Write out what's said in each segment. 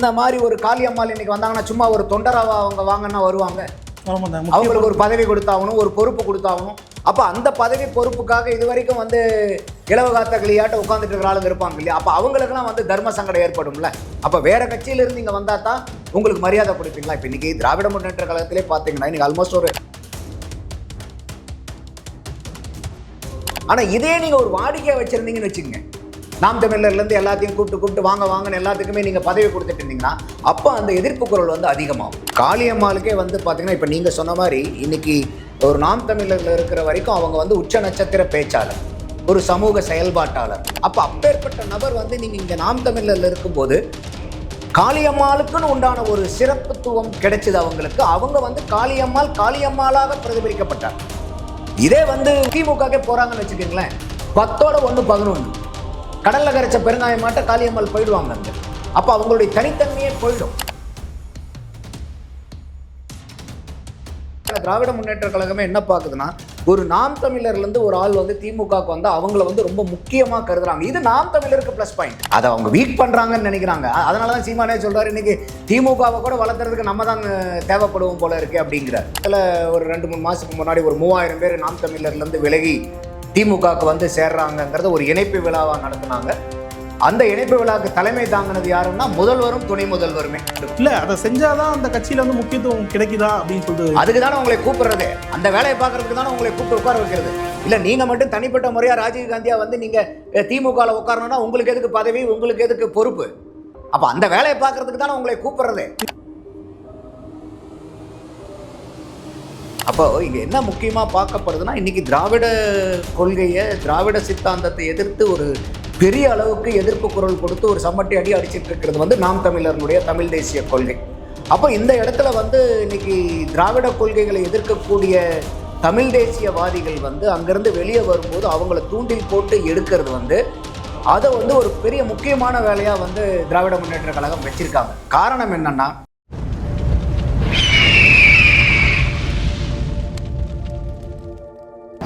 இந்த மாதிரி ஒரு காளியம்மாள் இன்னைக்கு வந்தாங்கன்னா சும்மா ஒரு தொண்டராவா அவங்க வாங்கன்னா வருவாங்க. அவங்களுக்கு ஒரு பதவி கொடுத்தாகணும் ஒரு பொறுப்பு கொடுத்தாகணும். அப்போ அந்த பதவி பொறுப்புக்காக இது வரைக்கும் வந்து இலவகாத்த கிளியாட்ட உட்காந்துட்டு இருக்கிற ஆளுங்க இருப்பாங்க இல்லையா? அப்போ அவங்களுக்குலாம் வந்து தர்ம சங்கடம் ஏற்படும்ல? அப்போ வேற கட்சியில இருந்து இங்கே வந்தா தான் உங்களுக்கு மரியாதை கொடுப்பீங்களா? இப்போ இன்னைக்கு திராவிட முன்னேற்ற கழகத்திலே பார்த்தீங்கன்னா இன்னைக்கு ஆல்மோஸ்ட் ஒரு ஆனால் இதே நீங்கள் ஒரு வாடிக்கையை வச்சுருந்தீங்கன்னு வச்சுக்கோங்க. நாம் தமிழர்லேருந்து எல்லாத்தையும் கூப்பிட்டு கூப்பிட்டு வாங்க வாங்கன்னு எல்லாத்துக்குமே நீங்கள் பதவி கொடுத்துட்டு இருந்தீங்கன்னா அப்போ அந்த எதிர்ப்பு குரல் வந்து அதிகமாகும். காளியம்மாளுக்கே வந்து பார்த்தீங்கன்னா இப்போ நீங்கள் சொன்ன மாதிரி இன்னைக்கு ஒரு நாம் தமிழர்கள் இருக்கிற வரைக்கும் அவங்க வந்து உச்ச நட்சத்திர பேச்சாளர் ஒரு சமூக செயல்பாட்டாளர். அப்போ அப்பேற்பட்ட நபர் வந்து நீங்கள் இங்கே நாம் தமிழரில் இருக்கும்போது காளியம்மாளுக்குன்னு உண்டான ஒரு சிறப்புத்துவம் கிடைச்சது அவங்களுக்கு. அவங்க வந்து காளியம்மாள் காளியம்மாளாக பிரதிபலிக்கப்பட்டார் இதே வந்து திமுகவே போகிறாங்கன்னு வச்சுக்கோங்களேன் பத்தோட ஒன்று பதினொன்று கடலில் கரைச்ச பெருங்காயமாட்ட காளியம்மாள் போயிடுவாங்க அங்கே. அப்போ அவங்களுடைய தனித்தன்மையே போயிடும். திராவிட முன்னேற்ற கழகமே என்ன பார்க்குதுன்னா ஒரு நாம் தமிழர்லேருந்து ஒரு ஆள் வந்து திமுகவுக்கு வந்து அவங்கள வந்து ரொம்ப முக்கியமாக கருதுறாங்க. இது நாம் தமிழருக்கு ப்ளஸ் பாயிண்ட் அதை அவங்க வீக் பண்ணுறாங்கன்னு நினைக்கிறாங்க. அதனால தான் சீமானே சொல்கிறார் இன்னைக்கு திமுகவை கூட வளர்த்துறதுக்கு நம்ம தான் தேவைப்படுவோம் போல இருக்கு அப்படிங்கிறார். அதில் ஒரு ரெண்டு மூணு மாதத்துக்கு முன்னாடி ஒரு மூவாயிரம் பேர் நாம் தமிழர்லேருந்து விலகி திமுகவுக்கு வந்து சேர்றாங்கங்கிறத ஒரு இணைப்பு விழாவாக நடத்துனாங்க. அந்த இணைப்பு விழாவுக்கு தலைமை தாங்கினது யாருன்னா முதல்வரும் துணை முதல்வருமே. இல்லை அதை செஞ்சாதான் அந்த கட்சியில் வந்து முக்கியத்துவம் கிடைக்குதா அப்படின்னு சொல்லிட்டு அதுக்கு தானே உங்களை கூப்பிடுறது. அந்த வேலையை பார்க்கறதுக்கு தானே உங்களை கூப்பிட்டு உட்கார வைக்கிறது. இல்ல நீங்க மட்டும் தனிப்பட்ட முறையா ராஜீவ் காந்தியா வந்து நீங்க திமுகவில் உட்காரணும்னா உங்களுக்கு எதுக்கு பதவி உங்களுக்கு எதுக்கு பொறுப்பு? அப்ப அந்த வேலையை பார்க்கறதுக்கு தானே உங்களை கூப்பிடுறது. அப்போ இங்கே என்ன முக்கியமாக பார்க்கப்படுதுன்னா இன்றைக்கி திராவிட கொள்கையை திராவிட சித்தாந்தத்தை எதிர்த்து ஒரு பெரிய அளவுக்கு எதிர்ப்பு குரல் கொடுத்து ஒரு சம்மட்டி அடி அடிச்சிட்டு இருக்கிறது வந்து நாம் தமிழர்களுடைய தமிழ் தேசிய கொள்கை. அப்போ இந்த இடத்துல வந்து இன்னைக்கு திராவிட கொள்கைகளை எதிர்க்கக்கூடிய தமிழ் தேசியவாதிகள் வந்து அங்கிருந்து வெளியே வரும்போது அவங்கள தூண்டில் போட்டு எடுக்கிறது வந்து அதை வந்து ஒரு பெரிய முக்கியமான வேலையாக வந்து திராவிட முன்னேற்ற கழகம் வச்சுருக்காங்க. காரணம் என்னென்னா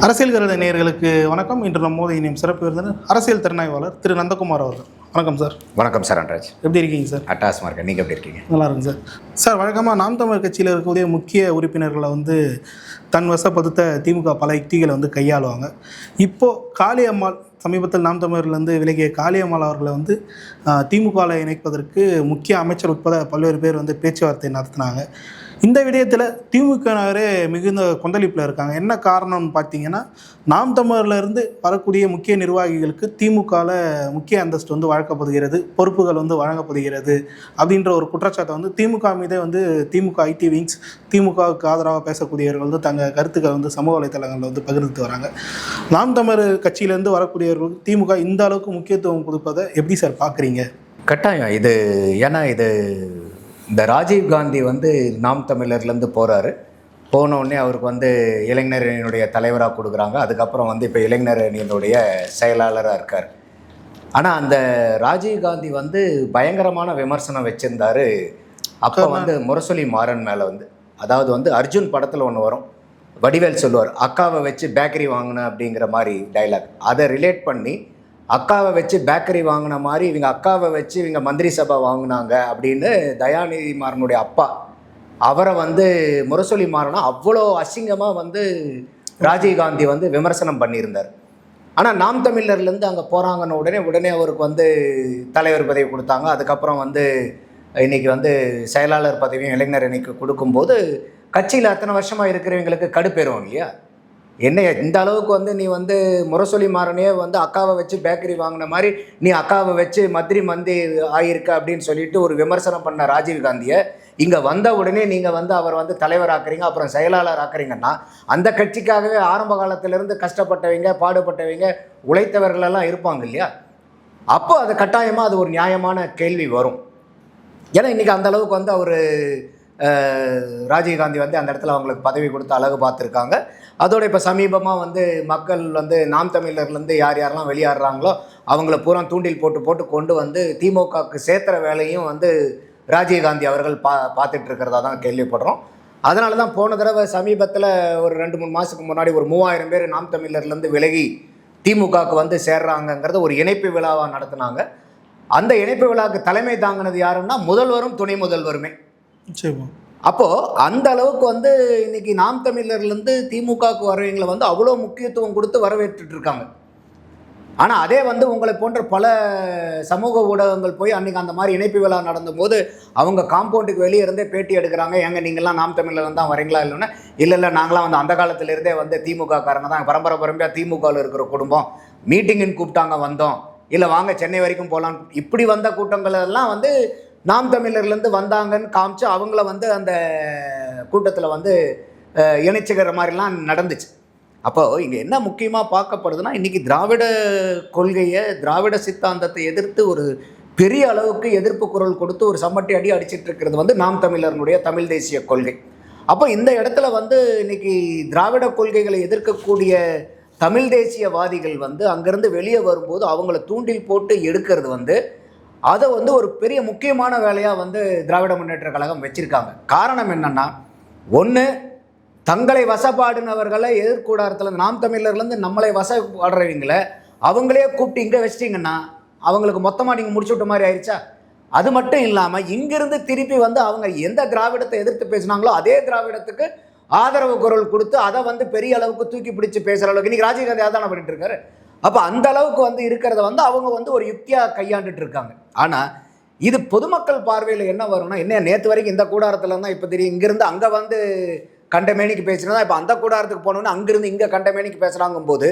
அரசியல் கருத நேயர்களுக்கு வணக்கம். இன்று நம்மோது இனியும் சிறப்பு விருந்தினர் அரசியல் திறனாய்வாளர் திரு நந்தகுமார் அவர்கள். வணக்கம் சார். வணக்கம் சரண்ராஜ் எப்படி இருக்கீங்க சார்? அட்டாஸ் மார்க்கெட் நீங்கள் எப்படி இருக்கீங்க? நல்லா இருக்கு சார். சார் வழக்கமாக நாம் தமிழர் கட்சியில் இருக்கக்கூடிய முக்கிய உறுப்பினர்களை வந்து தன் வசப்படுத்த திமுக பல யுக்திகளை வந்து கையாளுவாங்க. இப்போது காளியம்மாள் சமீபத்தில் நாம் தமிழர்லேருந்து விலகிய காளியம்மாள் அவர்களை வந்து திமுகவில் இணைப்பதற்கு முக்கிய அமைச்சர் உட்பட பல்வேறு பேர் வந்து பேச்சுவார்த்தை நடத்தினாங்க. இந்த விடயத்தில் திமுகவினரே மிகுந்த கொந்தளிப்பில் இருக்காங்க. என்ன காரணம்னு பார்த்தீங்கன்னா நாம் தமிழர்லேருந்து வரக்கூடிய முக்கிய நிர்வாகிகளுக்கு திமுகவில் முக்கிய அந்தஸ்து வந்து வழங்கப்படுகிறது பொறுப்புகள் வந்து வழங்கப்படுகிறது அப்படின்ற ஒரு குற்றச்சாட்டை வந்து திமுக மீதே வந்து திமுக ஐடி விங்ஸ் திமுகவுக்கு ஆதரவாக பேசக்கூடியவர்கள் வந்து தங்கள் கருத்துக்களை வந்து சமூக வலைத்தளங்களில் வந்து பகிர்ந்துட்டு வராங்க. நாம் தமிழர் கட்சியிலேருந்து வரக்கூடியவர்களுக்கு திமுக இந்த அளவுக்கு முக்கியத்துவம் கொடுப்பதை எப்படி சார் பார்க்குறீங்க கட்டாயம். இது ஏன்னா இது இந்த ராஜீவ் காந்தி வந்து நாம் தமிழர்லேருந்து போகிறாரு போன உடனே அவருக்கு வந்து இளைஞர் அணியினுடைய தலைவராக கொடுக்குறாங்க. அதுக்கப்புறம் வந்து இப்போ இளைஞர் அணியினுடைய செயலாளராக இருக்கார். ஆனால் அந்த ராஜீவ் காந்தி வந்து பயங்கரமான விமர்சனம் வச்சுருந்தாரு. அப்போ வந்து முரசொலி மாறன் மேலே வந்து. அதாவது வந்து அர்ஜுன் படத்தில் ஒன்று வரும். வடிவேல் சொல்லுவார் அக்காவை வச்சு பேக்கரி வாங்கினேன் அப்படிங்கிற மாதிரி டைலாக் அதை ரிலேட் பண்ணி அக்காவை வச்சு பேக்கரி வாங்கின மாதிரி இவங்க அக்காவை வச்சு இவங்க மந்திரி சபை வாங்கினாங்க அப்படின்னு தயாநிதி மாறனுடைய அப்பா. அவரை வந்து முரசொலி மாறனா அவ்வளோ அசிங்கமாக வந்து ராஜீவ்காந்தி வந்து விமர்சனம் பண்ணியிருந்தார். ஆனால் நாம் தமிழர்லேருந்து அங்கே போகிறாங்கன்னு உடனே உடனே அவருக்கு வந்து தலைவர் பதவி கொடுத்தாங்க. அதுக்கப்புறம் வந்து இன்னைக்கு வந்து செயலாளர் பதவியும் இளைஞர் இன்னைக்கு கொடுக்கும்போது கட்சியில் அத்தனை வருஷமாக இருக்கிறவங்களுக்கு கடுப்பேறும் இல்லையா? என்ன இந்த அளவுக்கு வந்து நீ வந்து முரசொலி மாறனே வந்து அக்காவை வச்சு பேக்கரி வாங்கின மாதிரி நீ அக்காவை வச்சு மந்திரி மந்தி ஆகியிருக்க அப்படின்னு சொல்லிட்டு ஒரு விமர்சனம் பண்ண ராஜீவ் காந்தியை. இங்கே வந்த உடனே நீங்கள் வந்து அவர் வந்து தலைவர் ஆக்குறீங்க அப்புறம் செயலாளர் ஆக்குறீங்கன்னா அந்த கட்சிக்காகவே ஆரம்ப காலத்திலேருந்து கஷ்டப்பட்டவங்க பாடுபட்டவங்க உழைத்தவர்களெல்லாம் இருப்பாங்க இல்லையா? அப்போ அது கட்டாயமாக அது ஒரு நியாயமான கேள்வி வரும். ஏன்னா இன்றைக்கி அந்த அளவுக்கு வந்து அவர் ராஜீவ்காந்தி வந்து அந்த இடத்துல அவங்களுக்கு பதவி கொடுத்து அழகு பார்த்துருக்காங்க. அதோட இப்போ சமீபமாக வந்து மக்கள் வந்து நாம் தமிழர்லேருந்து யார் யாரெல்லாம் வெளியாடுறாங்களோ அவங்கள பூரா தூண்டில் போட்டு போட்டு கொண்டு வந்து திமுகவுக்கு சேர்த்துற வேலையும் வந்து ராஜீவ்காந்தி அவர்கள் பா பார்த்துட்டு இருக்கிறதா தான் கேள்விப்படுறோம். அதனால தான் போன தடவை சமீபத்தில் ஒரு ரெண்டு மூணு மாதத்துக்கு முன்னாடி ஒரு மூவாயிரம் பேர் நாம் தமிழர்லேருந்து விலகி திமுகவுக்கு வந்து சேர்றாங்கங்கிறத ஒரு இணைப்பு விழாவாக நடத்துனாங்க. அந்த இணைப்பு விழாவுக்கு தலைமை தாங்கினது யாருன்னா முதல்வரும் துணை முதல்வருமே. அப்போது அந்த அளவுக்கு வந்து இன்னைக்கு நாம் தமிழர்லேருந்து திமுகவுக்கு வரவங்களை வந்து அவ்வளோ முக்கியத்துவம் கொடுத்து வரவேற்றுட்டு இருக்காங்க ஆனால் அதே வந்து உங்களை போன்ற பல சமூக ஊடகங்கள் போய் அன்றைக்கி அந்த மாதிரி இணைப்பு விழா நடந்தபோது அவங்க காம்பவுண்டுக்கு வெளியே இருந்தே பேட்டி எடுக்கிறாங்க. ஏங்க நீங்கள்லாம் நாம் தமிழர் தான் வரீங்களா இல்லைன்னா? இல்லை இல்லை நாங்களாம் வந்து அந்த காலத்திலேருந்தே வந்து திமுக காரங்க தான். பரம்பரை பரம்பரையாக திமுகவில் இருக்கிற குடும்பம். மீட்டிங்குன்னு கூப்பிட்டாங்க வந்தோம். இல்லை வாங்க சென்னை வரைக்கும் போகலாம் இப்படி வந்த கூட்டங்கள் எல்லாம் வந்து நாம் தமிழர்லேருந்து வந்தாங்கன்னு காமிச்சு அவங்கள வந்து அந்த கூட்டத்தில் வந்து இணைச்சிக்கிற மாதிரிலாம் நடந்துச்சு. அப்போ இங்கே என்ன முக்கியமாக பார்க்கப்படுதுன்னா இன்றைக்கி திராவிட கொள்கையை திராவிட சித்தாந்தத்தை எதிர்த்து ஒரு பெரிய அளவுக்கு எதிர்ப்பு குரல் கொடுத்து ஒரு சம்மட்டி அடி அடிச்சிட்டு இருக்கிறது வந்து நாம் தமிழர்களுடைய தமிழ் தேசிய கொள்கை. அப்போ இந்த இடத்துல வந்து இன்னைக்கு திராவிட கொள்கைகளை எதிர்க்கக்கூடிய தமிழ் தேசியவாதிகள் வந்து அங்கேருந்து வெளியே வரும்போது அவங்கள தூண்டில் போட்டு எடுக்கிறது வந்து அதை வந்து ஒரு பெரிய முக்கியமான வேலையாக வந்து திராவிட முன்னேற்ற கழகம் வச்சுருக்காங்க. காரணம் என்னென்னா ஒன்று தங்களை வசப்பாடினவர்களை எதிர்கூடாரத்தில் நாம் தமிழர்லேருந்து நம்மளை வசப்பாடுறவங்கள அவங்களே கூப்பிட்டு இங்கே வச்சிட்டிங்கன்னா அவங்களுக்கு மொத்தமாக நீங்கள் முடிச்சு விட்ட மாதிரி ஆயிடுச்சா அது மட்டும் இல்லாமல் இங்கிருந்து திருப்பி வந்து அவங்க எந்த திராவிடத்தை எதிர்த்து பேசுனாங்களோ அதே திராவிடத்துக்கு ஆதரவு குரல் கொடுத்து அதை வந்து பெரிய அளவுக்கு தூக்கி பிடிச்சி பேசுகிற அளவுக்கு இன்றைக்கி ராஜீவ்காந்தி அதான பண்ணிட்டு இருக்காரு. அப்போ அந்த அளவுக்கு வந்து இருக்கிறத வந்து அவங்க வந்து ஒரு யுக்தியாக கையாண்டுட்டு இருக்காங்க ஆனால் இது பொதுமக்கள் பார்வையில் என்ன வரும்னா என்ன நேற்று வரைக்கும் இந்த கூடாரத்தில் தான் இப்போ தெரியும் இங்கேருந்து அங்கே வந்து கண்டமேனிக்கு பேசினா இப்போ அந்த கூடாரத்துக்கு போனோன்னா அங்கேருந்து இங்கே கண்டமேனிக்கு பேசுகிறாங்கும் போது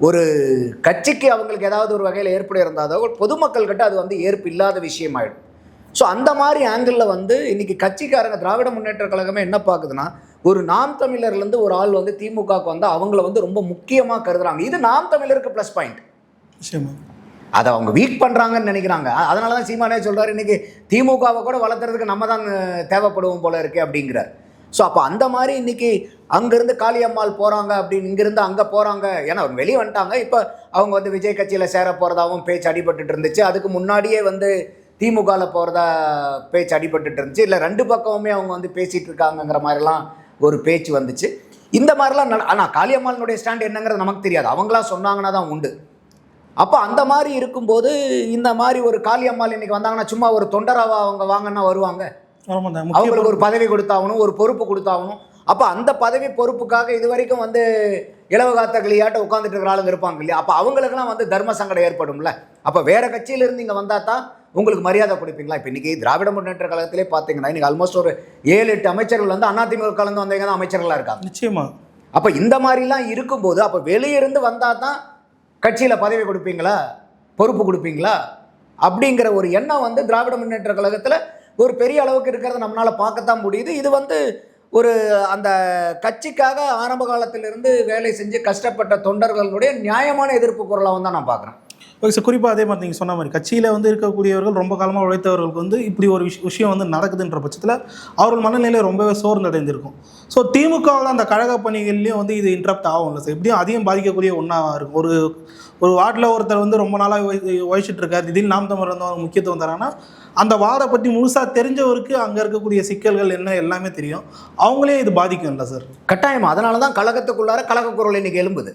ஒரு கட்சிக்கு அவங்களுக்கு ஏதாவது ஒரு வகையில் ஏற்பு இருந்தாதோ பொதுமக்கள்கிட்ட அது வந்து ஏற்பு இல்லாத விஷயமாயிடும். ஸோ அந்த மாதிரி ஆங்கிளில் வந்து இன்னைக்கு கட்சிக்காரங்க திராவிட முன்னேற்ற கழகமே என்ன பார்க்குதுன்னா ஒரு நாம் தமிழர்லேருந்து ஒரு ஆள் வந்து திமுகவுக்கு வந்து அவங்கள வந்து ரொம்ப முக்கியமாக கருதுறாங்க. இது நாம் தமிழருக்கு ப்ளஸ் பாயிண்ட் அதை அவங்க வீக் பண்ணுறாங்கன்னு நினைக்கிறாங்க. அதனால தான் சீமானே சொல்கிறாரு இன்னைக்கு திமுகவை கூட வளர்த்துறதுக்கு நம்ம தான் தேவைப்படுவோம் போல இருக்கே அப்படிங்கிறார். ஸோ அப்போ அந்த மாதிரி இன்னைக்கு அங்கேருந்து காளியம்மாள் போகிறாங்க அப்படின்னு இங்கேருந்து அங்கே போகிறாங்க ஏன்னா அவங்க வெளியே வந்துட்டாங்க. இப்போ அவங்க வந்து விஜய் கட்சியில் சேர போகிறதாவும் பேச்சு அடிபட்டுட்டு இருந்துச்சு. அதுக்கு முன்னாடியே வந்து திமுகவில் போகிறதா பேச்சு அடிபட்டுட்டு இருந்துச்சு. இல்லை ரெண்டு பக்கமுமே அவங்க வந்து பேசிகிட்டு இருக்காங்கங்கிற மாதிரிலாம் ஒரு பேச்சு வந்துச்சு. இந்த மாதிரிலாம் நட ஆனால் காளியம்மாளினுடைய ஸ்டாண்ட் என்னங்கிறது நமக்கு தெரியாது. அவங்களா சொன்னாங்கன்னா தான் உண்டு. அப்போ அந்த மாதிரி இருக்கும்போது இந்த மாதிரி ஒரு காளியம்மாள் இன்னைக்கு வந்தாங்கன்னா சும்மா ஒரு தொண்டராவா அவங்க வாங்கன்னா வருவாங்க? அவங்களுக்கு ஒரு பதவி கொடுத்தாகணும் ஒரு பொறுப்பு கொடுத்தாகணும். அப்போ அந்த பதவி பொறுப்புக்காக இது வரைக்கும் வந்து இலவகாத்த கிளியாட்ட உட்காந்துட்டு இருக்கிற ஆளுங்க இருப்பாங்க இல்லையா? அப்போ அவங்களுக்குலாம் வந்து தர்ம சங்கடம் ஏற்படும்ல? அப்போ வேற கட்சியிலேருந்து இங்கே வந்தால் தான் உங்களுக்கு மரியாதை கொடுப்பீங்களா? இப்போ இன்னைக்கு திராவிட முன்னேற்ற கழகத்திலே பார்த்தீங்கன்னா இன்னைக்கு ஆல்மோஸ்ட் ஒரு ஏழு எட்டு அமைச்சர்கள் வந்து அதிமுக கலந்து வந்தவங்க தான் அமைச்சர்களாக இருக்காங்க. நிச்சயமா. அப்போ இந்த மாதிரிலாம் இருக்கும்போது அப்போ வெளியிருந்து வந்தால் தான் கட்சியில் பதவி கொடுப்பீங்களா? பொறுப்பு கொடுப்பீங்களா? அப்படிங்கிற ஒரு எண்ணம் வந்து திராவிட முன்னேற்ற கழகத்தில் ஒரு பெரிய அளவுக்கு இருக்கிறத நம்மளால் பார்க்கத்தான் முடியுது. இது வந்து ஒரு அந்த கட்சிக்காக ஆரம்ப காலத்திலிருந்து வேலை செஞ்சு கஷ்டப்பட்ட தொண்டர்களுடைய நியாயமான எதிர்ப்பு குரலாக தான் நான் பார்க்குறேன். ஓகே சார் குறிப்பாக அதே மாதிரி நீங்கள் சொன்ன மாதிரி கட்சியில் வந்து இருக்கக்கூடியவர்கள் ரொம்ப காலமாக உழைத்தவர்களுக்கு வந்து இப்படி ஒரு விஷ- விஷயம் வந்து நடக்குதுன்ற பட்சத்தில் அவர்கள் மனநிலை ரொம்பவே சோர்ந்தடைந்திருக்கும். ஸோ திமுகவில் அந்த கழக பணிகள்லையும் வந்து இது இன்ட்ரப்ட் ஆகும்ல சார் எப்படியும் அதையும் பாதிக்கக்கூடிய ஒன்றா இருக்கும். ஒரு ஒரு வார்டில் ஒருத்தர் வந்து ரொம்ப நாளாக உழைச்சிட்டு இருக்கார். திடீர்னு நாம் தமிழ் முக்கியத்துவம் தராங்கன்னா அந்த வார்டை பற்றி முழுசாக தெரிஞ்சவருக்கு அங்கே இருக்கக்கூடிய சிக்கல்கள் என்ன எல்லாமே தெரியும். அவங்களே இது பாதிக்கும் இல்லை சார் கட்டாயம். அதனால தான் கழகத்துக்குள்ளார கழக குரல் இன்னைக்கு எழும்புது.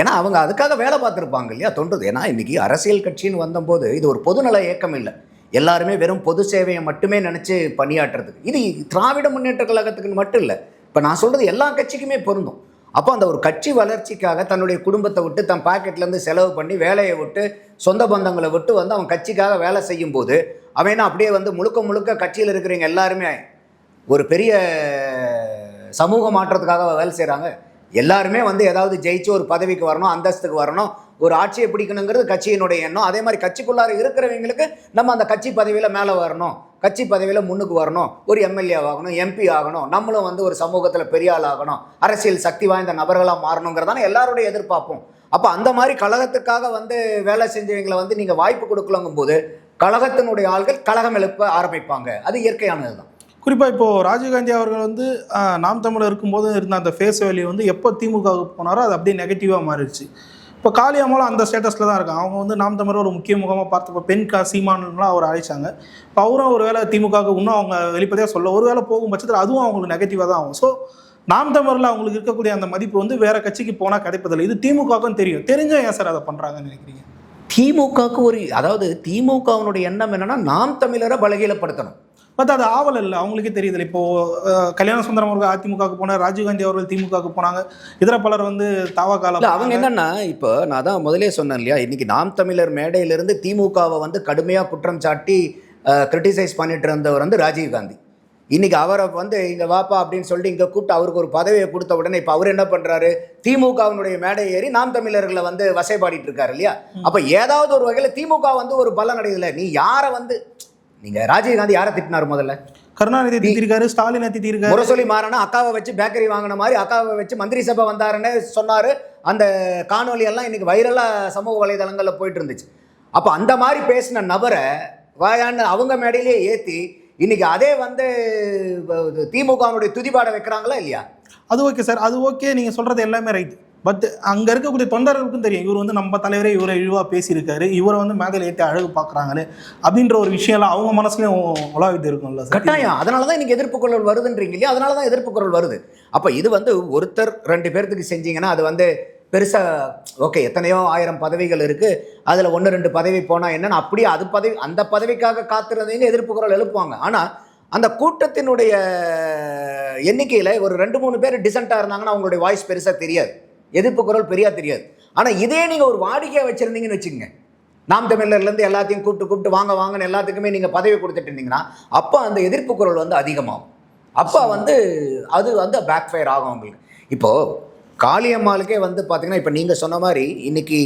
ஏன்னா அவங்க அதுக்காக வேலை பார்த்துருப்பாங்க இல்லையா? தொண்டுது ஏன்னா இன்றைக்கி அரசியல் கட்சின்னு வந்தபோது இது ஒரு பொதுநல இயக்கம் இல்லை. எல்லாருமே வெறும் பொது சேவையை மட்டுமே நினச்சி பணியாற்றுறது. இது திராவிட முன்னேற்ற கழகத்துக்குன்னு மட்டும் இல்லை. இப்போ நான் சொல்கிறது எல்லா கட்சிக்குமே பொருந்தும். அப்போ அந்த ஒரு கட்சி வளர்ச்சிக்காக தன்னுடைய குடும்பத்தை விட்டு தன் பாக்கெட்லேருந்து செலவு பண்ணி வேலையை விட்டு சொந்த பந்தங்களை விட்டு வந்து அவன் கட்சிக்காக வேலை செய்யும்போது அவன் என்ன அப்படியே வந்து முழுக்க முழுக்க கட்சியில் இருக்கிறவங்க எல்லாருமே ஒரு பெரிய சமூக மாற்றத்துக்காக வேலை செய்கிறாங்க எல்லாருமே வந்து ஏதாவது ஜெயிச்சு ஒரு பதவிக்கு வரணும் அந்தஸ்துக்கு வரணும் ஒரு ஆட்சியை பிடிக்கணுங்கிறது கட்சியினுடைய எண்ணம். அதே மாதிரி கட்சிக்குள்ளார இருக்கிறவங்களுக்கு நம்ம அந்த கட்சி பதவியில் மேலே வரணும் கட்சி பதவியில் முன்னுக்கு வரணும் ஒரு எம்எல்ஏ ஆகணும் எம்பி ஆகணும் நம்மளும் வந்து ஒரு சமூகத்தில் பெரிய ஆள் ஆகணும் அரசியல் சக்தி வாய்ந்த நபர்களாக மாறணுங்கிறதான எல்லாருடைய எதிர்பார்ப்பும். அப்போ அந்த மாதிரி கழகத்துக்காக வந்து வேலை செஞ்சவங்களை வந்து நீங்கள் வாய்ப்பு கொடுக்கலங்கும் போது கழகத்தினுடைய ஆள்கள் கழகம் எழுப்ப ஆரம்பிப்பாங்க. அது இயற்கையானது தான் குறிப்பாக இப்போது ராஜீவ்காந்தி அவர்கள் வந்து நாம் தமிழர் இருக்கும்போது இருந்த அந்த ஃபேஸ் வேல்யூ வந்து எப்போ திமுகவுக்கு போனாரோ அது அப்படியே நெகட்டிவாக மாறிடுச்சு. இப்போ காளியம்மாலும் அந்த ஸ்டேட்டஸில் தான் இருக்காங்க. அவங்க வந்து நாம் தமிழர் ஒரு முக்கிய முகமாக பார்த்தப்போ பெண் கா சீமானுலாம் அவர் அழைச்சாங்க. இப்போ அவரும் ஒரு வேளை திமுகவுக்கு இன்னும் அவங்க வெளிப்படையாக சொல்ல ஒரு வேளை போகும் பட்சத்தில் அதுவும் அவங்களுக்கு நெகட்டிவாக தான் ஆகும். ஸோ நாம் தமிழரில் அவங்களுக்கு இருக்கக்கூடிய அந்த மதிப்பு வந்து வேற கட்சிக்கு போனால் கிடைப்பதில்லை. இது திமுகவுக்கும் தெரியும். தெரிஞ்சும் ஏன் சார் அதை பண்ணுறாங்கன்னு நினைக்கிறீங்க? திமுகவுக்கு ஒரு அதாவது திமுகவினுடைய எண்ணம் என்னென்னா நாம் தமிழரை பலகீனப்படுத்தணும். பட் அது ஆவல் இல்லை அவங்களுக்கே தெரியுது. இப்போ அஹ், கல்யாண சுந்தரம் அவர்கள் அதிமுகவுக்கு போனார். ராஜீவ்காந்தி அவர்கள் திமுகவுக்கு போனாங்க. இதர பலர் வந்து தாவா கால இல்ல அவங்க என்னன்னா இப்போ நான் தான் முதலே சொன்னேன் இல்லையா இன்னைக்கு நாம் தமிழர் மேடையிலிருந்து திமுகவை வந்து கடுமையா குற்றம் சாட்டி கிரிட்டிசைஸ் பண்ணிட்டு இருந்தவர் வந்து ராஜீவ் காந்தி. இன்னைக்கு அவரை வந்து இங்க வாப்பா அப்படின்னு சொல்லிட்டு இங்க கூப்பிட்டு அவருக்கு ஒரு பதவியை கொடுத்த உடனே இப்போ அவர் என்ன பண்றாரு? திமுகவினுடைய மேடை ஏறி நாம் தமிழர்களை வந்து வசைபாடிட்டு இருக்காரு இல்லையா? அப்ப ஏதாவது ஒரு வகையில திமுக வந்து ஒரு பலன் அடையல நீ யாரை வந்து நீங்க ராஜீவ் காந்தி யாரை திட்டினார் முதல்ல? கருணாநிதி திட்டிருக்காரு ஸ்டாலினை திட்டிருக்காரு? முரசொலி மாறனா அக்காவை வச்சு பேக்கரி வாங்கின மாதிரி அக்காவை வச்சு மந்திரி சபை வந்தாருன்னு சொன்னாரு. அந்த காணொளி எல்லாம் இன்னைக்கு வைரலா சமூக வலைதளங்கள்ல போயிட்டு இருந்துச்சு. அப்ப அந்த மாதிரி பேசின நபரை வாயான்னு அவங்க மேடையிலேயே ஏத்தி இன்னைக்கு அதே வந்து திமுகவினுடைய துதிபாட வைக்கிறாங்களா இல்லையா? அது ஓகே சார் அது ஓகே நீங்க சொல்றது எல்லாமே ரைட் பட் அங்கே இருக்கக்கூடிய தொண்டர்களுக்கும் தெரியும். இவர் வந்து நம்ம தலைவரே இவரை இழிவாக பேசியிருக்காரு. இவரை வந்து மேதையில் ஏற்றி அழகு பார்க்குறாங்கன்னு அப்படின்ற ஒரு விஷயம்லாம் அவங்க மனசுலையும் உலாவிட்டு இருக்கும்ல கட்டாயம். அதனால தான் இன்றைக்கி எதிர்ப்பு குரல் வருதுன்றீங்க இல்லையா? அதனால தான் எதிர்ப்பு குரல் வருது. அப்போ இது வந்து ஒருத்தர் ரெண்டு பேர்த்துக்கு செஞ்சீங்கன்னா அது வந்து பெருசாக ஓகே எத்தனையோ ஆயிரம் பதவிகள் இருக்குது அதில் ஒன்று ரெண்டு பதவி போனால் என்னென்னு அப்படியே அது பதவி அந்த பதவிக்காக காத்திருந்தீங்கன்னு எதிர்ப்பு குரல் எழுப்புவாங்க. ஆனால் அந்த கூட்டத்தினுடைய எண்ணிக்கையில் ஒரு ரெண்டு மூணு பேர் டிசென்ட்டாக இருந்தாங்கன்னா அவங்களுடைய வாய்ஸ் பெருசாக தெரியாது. எதிர்ப்பு குரல் பெரியா தெரியாது. ஆனா இதே நீங்க ஒரு வாடிக்கையா வச்சிருந்தீங்கன்னு வச்சுக்கோங்க. நாம் தமிழர்லேருந்து எல்லாத்தையும் கூப்பிட்டு கூப்பிட்டு வாங்க வாங்கன்னு எல்லாத்துக்குமே நீங்கள் பதவி கொடுத்துட்டு இருந்தீங்கன்னா அப்போ அந்த எதிர்ப்பு குரல் வந்து அதிகமாகும். அப்போ வந்து அது வந்து பேக் ஃபயர் ஆகும் உங்களுக்கு இப்போது காளியம்மாளுக்கே வந்து பார்த்தீங்கன்னா இப்போ நீங்கள் சொன்ன மாதிரி இன்னைக்கு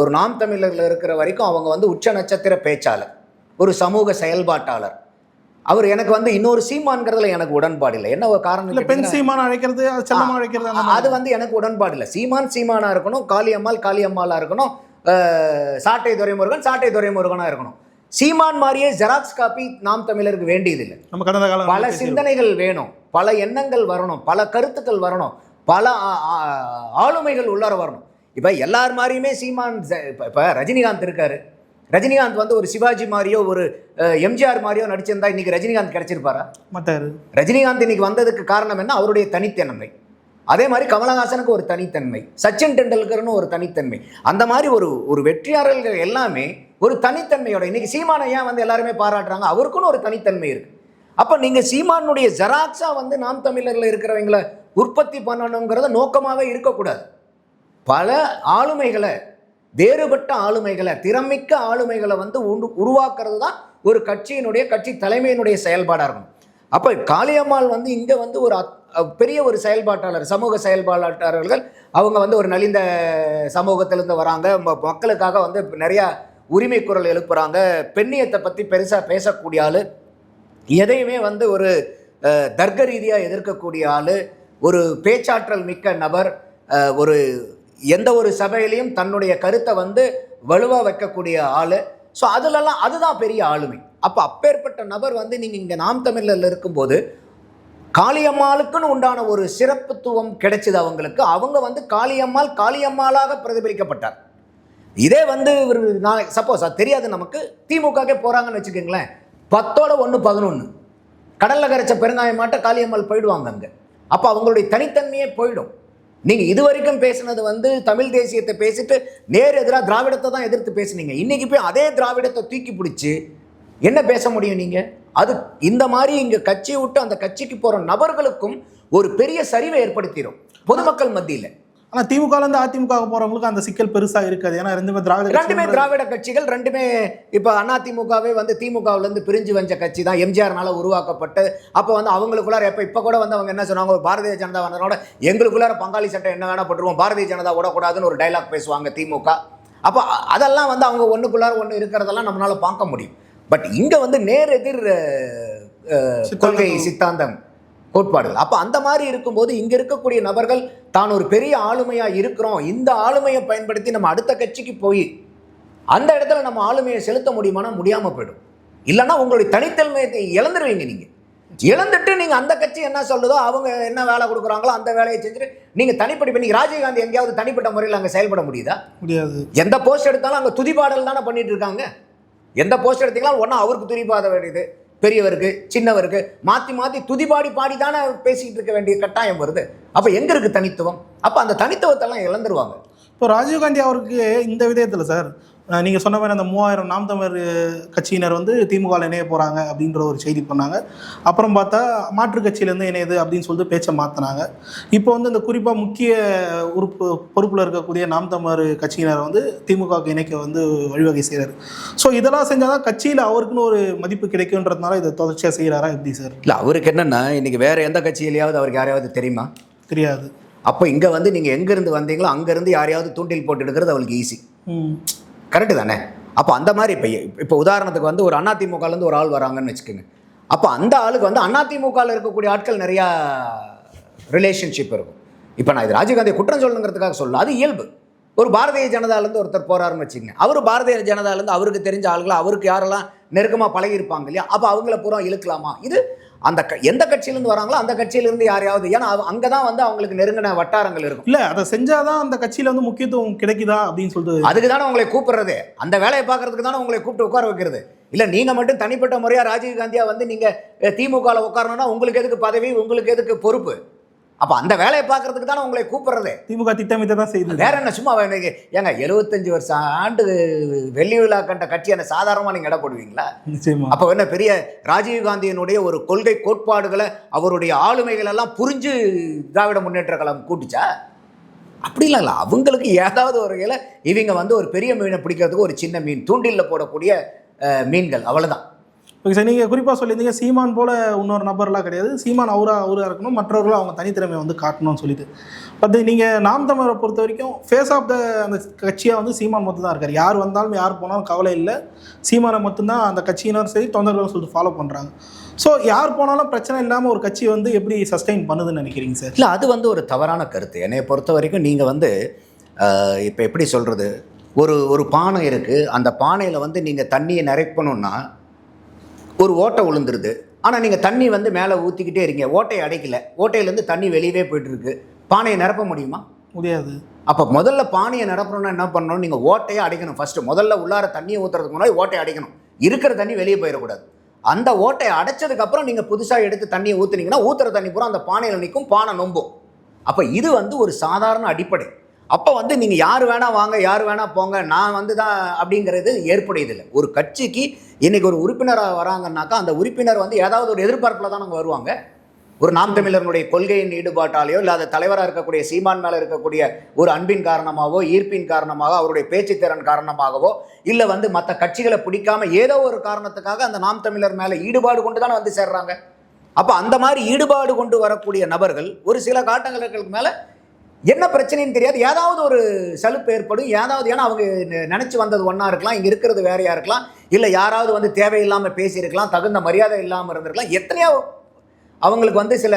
ஒரு நாம் தமிழரில் இருக்கிற வரைக்கும் அவங்க வந்து உச்ச நட்சத்திர பேச்சாளர். ஒரு சமூக செயல்பாட்டாளர். அவர் எனக்கு வந்து இன்னொரு சீமான்கிறதுல எனக்கு உடன்பாடு இல்லை. என்ன காரணம் இல்ல பெண் சீமான அழைக்கிறது அது செல்லமா அழைக்கிறது அது வந்து எனக்கு உடன்பாடு இல்லை. சீமான் சீமானா இருக்கணும் காளியம்மாள் காளியம்மாளா இருக்கணும் சாட்டை துரைமுருகன் சாட்டை துரைமுருகனா இருக்கணும். சீமான் மாதிரியே ஜெராக்ஸ் காப்பி நாம் தமிழருக்கு வேண்டியதில்லை. நம்ம கடந்த காலம் பல சிந்தனைகள் வேணும் பல எண்ணங்கள் வரணும் பல கருத்துக்கள் வரணும் பல ஆளுமைகள் உள்ளார வரணும். இப்போ எல்லார் மாதிரியுமே சீமான் இப்போ ரஜினிகாந்த் இருக்காரு. ரஜினிகாந்த் வந்து ஒரு சிவாஜி மாதிரியோ ஒரு எம்ஜிஆர் மாதிரியோ நடிச்சிருந்தா இன்னைக்கு ரஜினிகாந்த் கிடைச்சிருப்பாரா? மாட்டாரு. ரஜினிகாந்த் இன்னைக்கு வந்ததுக்கு காரணம் என்ன? அவருடைய தனித்தன்மை. அதே மாதிரி கமலஹாசனுக்கு ஒரு தனித்தன்மை சச்சின் டெண்டுல்கர்னு ஒரு தனித்தன்மை. அந்த மாதிரி ஒரு ஒரு வெற்றியாளர்கள் எல்லாமே ஒரு தனித்தன்மையோட இன்னைக்கு சீமானை ஏன் வந்து எல்லாருமே பாராட்டுறாங்க அவருக்குன்னு ஒரு தனித்தன்மை இருக்கு. அப்போ நீங்க சீமானுடைய ஜெராக்ஸா வந்து நாம் தமிழர்ல இருக்கிறவங்கள உற்பத்தி பண்ணணுங்கிறத நோக்கமாவே இருக்கக்கூடாது. பல ஆளுமைகளை வேறுபட்ட ஆளுமைகளை திறமிக்க ஆளுமைகளை வந்து உண்டு உருவாக்குறது தான் ஒரு கட்சியினுடைய கட்சி தலைமையினுடைய செயல்பாடாக இருக்கும் அப்போ காளியம்மாள் வந்து இங்கே வந்து ஒரு அத்- பெரிய ஒரு செயல்பாட்டாளர் சமூக செயல்பாட்டாளர்கள். அவங்க வந்து ஒரு நலிந்த சமூகத்திலேருந்து வராங்க. மக்களுக்காக வந்து நிறையா உரிமை குரல் எழுப்புறாங்க. பெண்ணியத்தை பற்றி பெருசாக பேசக்கூடிய ஆள் எதையுமே வந்து ஒரு தர்க்க ரீதியாக எதிர்க்கக்கூடிய ஆள் ஒரு பேச்சாற்றல் மிக்க நபர் ஒரு எந்த ஒரு சபையிலையும் தன்னுடைய கருத்தை வந்து வலுவாக வைக்கக்கூடிய ஆள். ஸோ அதுலலாம் அதுதான் பெரிய ஆளுமை. அப்போ அப்பேற்பட்ட நபர் வந்து நீங்கள் இங்கே நாம் தமிழில் இருக்கும்போது காளியம்மாளுக்குன்னு உண்டான ஒரு சிறப்புத்துவம் கிடைச்சது அவங்களுக்கு. அவங்க வந்து காளியம்மாள் காளியம்மாளாக பிரதிபலிக்கப்பட்டார். இதே வந்து ஒரு நான் சப்போஸ் அது தெரியாது நமக்கு. திமுகவே போகிறாங்கன்னு வச்சுக்கோங்களேன். பத்தோட ஒன்று பதினொன்று கடலில் கரைச்ச பெருங்காயமாட்ட காளியம்மாள் போயிடுவாங்க அங்கே. அப்போ அவங்களுடைய தனித்தன்மையே போயிடும். நீங்கள் இது வரைக்கும் பேசுனது வந்து தமிழ் தேசியத்தை பேசிட்டு நேர் எதிராக திராவிடத்தை தான் எதிர்த்து பேசுனீங்க. இன்னைக்கு போய் அதே திராவிடத்தை தூக்கி பிடிச்சி என்ன பேச முடியும் நீங்கள் அது இந்த மாதிரி இங்கே கட்சியை விட்டு அந்த கட்சிக்கு போகிற நபர்களுக்கும் ஒரு பெரிய சரிவை ஏற்படுத்திடும் பொதுமக்கள் மத்தியில். ஆனா திமுக இருந்து அதிமுக போறவங்களுக்கு அந்த சிக்கல் பெருசா இருக்காது. ஏன்னா ரெண்டுமே திராவிட ரெண்டுமே திராவிட கட்சிகள் ரெண்டுமே இப்போ அதிமுகவே வந்து திமுகவுல இருந்து பிரிஞ்சு வந்த கட்சி தான். எம்ஜிஆர்னால உருவாக்கப்பட்டு அப்போ வந்து அவங்களுக்குள்ளார எப்போ இப்போ கூட வந்து அவங்க என்ன சொன்னாங்க? பாரதிய ஜனதா வந்ததோட எங்களுக்குள்ளார பங்காளி சட்டம் என்ன வேணா போட்டுருவோம். பாரதிய ஜனதா விடக்கூடாதுன்னு ஒரு டைலாக் பேசுவாங்க திமுக. அப்போ அதெல்லாம் வந்து அவங்க ஒண்ணுக்குள்ளார ஒன்று இருக்கிறதெல்லாம் நம்மளால பார்க்க முடியும். பட் இங்க வந்து நேர் எதிர் கொள்கை சித்தாந்தம். கோட்பாடுகள். அப்போ அந்த மாதிரி இருக்கும்போது இங்கே இருக்கக்கூடிய நபர்கள் தான் ஒரு பெரிய ஆளுமையாக இருக்கிறோம். இந்த ஆளுமையை பயன்படுத்தி நம்ம அடுத்த கட்சிக்கு போய் அந்த இடத்துல நம்ம ஆளுமையை செலுத்த முடியுமானா முடியாமல் போயிடும். இல்லைன்னா உங்களுடைய தனித்தன்மையை இழந்துருவீங்க நீங்கள் இழந்துட்டு நீங்கள் அந்த கட்சி என்ன சொல்லுதோ அவங்க என்ன வேலை கொடுக்குறாங்களோ அந்த வேலையை செஞ்சுட்டு நீங்கள் தனிப்பட்ட இப்போ நீங்கள் ராஜீவ்காந்தி எங்கேயாவது தனிப்பட்ட முறையில் அங்கே செயல்பட முடியுதா? முடியாது. எந்த போஸ்ட் எடுத்தாலும் அங்கே துதிபாடல் தானே பண்ணிட்டு இருக்காங்க. எந்த போஸ்ட் எடுத்தீங்களா ஒன்றா அவருக்கு துதிபாத வேண்டியது. பெரியவருக்கு சின்னவருக்கு மாற்றி மாற்றி துதிபாடி பாடி தானே பேசிக்கிட்டு இருக்க வேண்டிய கட்டாயம் வருது. அப்போ எங்கே இருக்குது தனித்துவம்? அப்போ அந்த தனித்துவத்தெல்லாம் இழந்துருவாங்க. இப்போ ராஜீவ்காந்தி அவருக்கு இந்த விதயத்தில் சார் அஹ் நீங்க சொன்ன மாதிரி அந்த மூவாயிரம் நாம் தமிழர் கட்சியினர் வந்து திமுக ல இணைய போறாங்க அப்படின்ற ஒரு செய்தி பண்ணாங்க. அப்புறம் பார்த்தா மாற்றுக் கட்சியிலேருந்து இணையுது அப்படின்னு சொல்லிட்டு பேச்சை மாற்றினாங்க இப்போ வந்து இந்த குறிப்பாக முக்கிய உறுப்பு பொறுப்பில் இருக்கக்கூடிய நாம் தமிழர் கட்சியினரை வந்து திமுகவுக்கு இணைக்க வந்து வழிவகை செய்கிறாரு ஸோ இதெல்லாம் செஞ்சால் தான் கட்சியில் அவருக்குன்னு ஒரு மதிப்பு கிடைக்குன்றதுனால இதை தொடர்ச்சியாக செய்கிறாரா எப்படி சார்? இல்லை அவருக்கு என்னென்னா இன்றைக்கி வேறு எந்த கட்சியிலையாவது அவருக்கு யாரையாவது தெரியுமா? தெரியாது. அப்போ இங்கே வந்து நீங்கள் எங்கேருந்து வந்தீங்களோ அங்கேருந்து யாரையாவது தூண்டில் போட்டு எடுக்கிறது அவளுக்கு ஈஸி கரெக்டு தானே? அப்போ அந்த மாதிரி இப்போ இப்போ உதாரணத்துக்கு வந்து ஒரு அதிமுகலேருந்து ஒரு ஆள் வராங்கன்னு வச்சுக்கோங்க. அப்போ அந்த ஆளுக்கு வந்து அதிமுகவில் இருக்கக்கூடிய ஆட்கள் நிறையா ரிலேஷன்ஷிப் இருக்கும். இப்போ நான் இது ராஜீவ்காந்தி குற்றம் சொல்லணுங்கிறதுக்காக சொல்லல அது இயல்பு. ஒரு பாரதிய ஜனதாலேருந்து ஒருத்தர் போகிறாருன்னு வச்சுக்கோங்க. அவர் பாரதிய ஜனதாலேருந்து அவருக்கு தெரிஞ்ச ஆளுகளை அவருக்கு யாரெல்லாம் நெருக்கமாக பழகியிருப்பாங்க இல்லையா? அப்போ அவங்கள பூரா இழுக்கலாமா? இது அந்த எந்த கட்சியிலேருந்து வராங்களோ அந்த கட்சியிலேருந்து யாரையாவது ஏன்னா அங்கே தான் வந்து அவங்களுக்கு நெருங்கின வட்டாரங்கள் இருக்கும். இல்லை அதை செஞ்சாதான் அந்த கட்சியில் வந்து முக்கியத்துவம் கிடைக்குதா அப்படின்னு சொல்லிட்டு அதுக்கு தானே உங்களை கூப்பிடுறது. அந்த வேலையை பார்க்கறதுக்கு தானே உங்களை கூப்பிட்டு உட்கார வைக்கிறது. இல்லை நீங்கள் மட்டும் தனிப்பட்ட முறையாக ராஜீவ் காந்தியா வந்து நீங்கள் திமுகவில் உட்காரணும்னா உங்களுக்கு எதுக்கு பதவி உங்களுக்கு எதுக்கு பொறுப்பு? அப்போ அந்த வேலையை பார்க்கறதுக்கு தானே உங்களை கூப்பிடுறது? திமுக திட்டமிட்ட தான் செய்யுது வேற என்ன சும்மா எனக்கு ஏங்க எழுபத்தஞ்சு வருஷம் ஆண்டு வெள்ளி விழா கண்ட கட்சி என்ன சாதாரணமாக நீங்கள் இடப்படுவீங்களா நிச்சயமா. அப்போ என்ன பெரிய ராஜீவ் காந்தியினுடைய ஒரு கொள்கை கோட்பாடுகளை அவருடைய ஆளுமைகள் எல்லாம் புரிஞ்சு திராவிட முன்னேற்ற கழகம் கூட்டுச்சா? அப்படிலாம் இல்லை அவங்களுக்கு ஏதாவது ஒரு வகையில் இவங்க வந்து ஒரு பெரிய மீனை பிடிக்கிறதுக்கு ஒரு சின்ன மீன் தூண்டிலில் போடக்கூடிய மீன்கள் அவ்வளவுதான். ஓகே சார் நீங்கள் குறிப்பாக சொல்லியிருந்தீங்க சீமான் போல் இன்னொரு நபர்லாம் கிடையாது. சீமான் அவராக அவராக இருக்கணும் மற்றவர்களும் அவங்க தனித்திறமையை வந்து காட்டணும்னு சொல்லிட்டு. பட் நீங்கள் நாம் தமிழரை பொறுத்த வரைக்கும் ஃபேஸ் ஆஃப் த அந்த கட்சியாக வந்து சீமான் மட்டும் தான் இருக்கார். யார் வந்தாலும் யார் போனாலும் கவலை இல்லை. சீமானை மட்டும்தான் அந்த கட்சியினரும் சரி தொண்டர்களும் சொல்லிட்டு ஃபாலோ பண்ணுறாங்க ஸோ யார் போனாலும் பிரச்சனை இல்லாமல் ஒரு கட்சி வந்து எப்படி சஸ்டெயின் பண்ணுதுன்னு நினைக்கிறீங்க சார் இல்லை அது வந்து ஒரு தவறான கருத்து. என்னை பொறுத்த வரைக்கும் நீங்கள் வந்து இப்போ எப்படி சொல்கிறது ஒரு ஒரு பானை இருக்குது அந்த பானையில் வந்து நீங்கள் தண்ணியை நிரப்பணும்னா ஒரு ஓட்டை விழுந்துருது ஆனால் நீங்கள் தண்ணி வந்து மேலே ஊற்றிக்கிட்டே இருக்கீங்க. ஓட்டையை அடைக்கல. ஓட்டையிலேருந்து தண்ணி வெளியவே போயிட்டுருக்கு. பானையை நிரப்ப முடியுமா? முடியாது. அப்போ முதல்ல பானையை நிரப்பணும்னா என்ன பண்ணணும்? நீங்கள் ஓட்டையை அடைக்கணும் ஃபஸ்ட்டு முதல்ல உள்ளார தண்ணியை ஊற்றுறதுக்கு முன்னாடி ஓட்டையை அடைக்கணும். இருக்கிற தண்ணி வெளியே போயிடக்கூடாது. அந்த ஓட்டையை அடைச்சதுக்கப்புறம் நீங்கள் புதுசாக எடுத்து தண்ணியை ஊற்றுனீங்கன்னா ஊற்றுற தண்ணி பூரா அந்த பானையில் நிற்கும் பானை நொம்பும். அப்போ இது வந்து ஒரு சாதாரண அடிப்படை. அப்போ வந்து நீங்கள் யார் வேணா வாங்க யார் வேணா போங்க நான் வந்து தான் அப்படிங்கிறது ஏற்புடையதில்லை. ஒரு கட்சிக்கு இன்னைக்கு ஒரு உறுப்பினராக வராங்கன்னாக்கா அந்த உறுப்பினர் வந்து ஏதாவது ஒரு எதிர்பார்ப்பில் தான் நாங்கள் வருவாங்க. ஒரு நாம் தமிழர்களுடைய கொள்கையின் ஈடுபாட்டாலேயோ இல்லை அது தலைவராக இருக்கக்கூடிய சீமான் மேலே இருக்கக்கூடிய ஒரு அன்பின் காரணமாகவோ ஈர்ப்பின் காரணமாக அவருடைய பேச்சுத்திறன் காரணமாகவோ இல்லை வந்து மற்ற கட்சிகளை பிடிக்காம ஏதோ ஒரு காரணத்துக்காக அந்த நாம் தமிழர் மேலே ஈடுபாடு கொண்டு தானே வந்து சேர்றாங்க. அப்போ அந்த மாதிரி ஈடுபாடு கொண்டு வரக்கூடிய நபர்கள் ஒரு சில காட்டங்களுக்கு மேலே என்ன பிரச்சனைன்னு தெரியாது. ஏதாவது ஒரு சலுப்பு ஏற்படும். ஏதாவது ஏன்னா அவங்க நினச்சி வந்தது ஒன்றா இருக்கலாம் இங்கே இருக்கிறது வேறையாக இருக்கலாம் இல்லை யாராவது வந்து தேவையில்லாமல் பேசியிருக்கலாம் தகுந்த மரியாதை இல்லாமல் இருந்திருக்கலாம். எத்தனையோ அவங்களுக்கு வந்து சில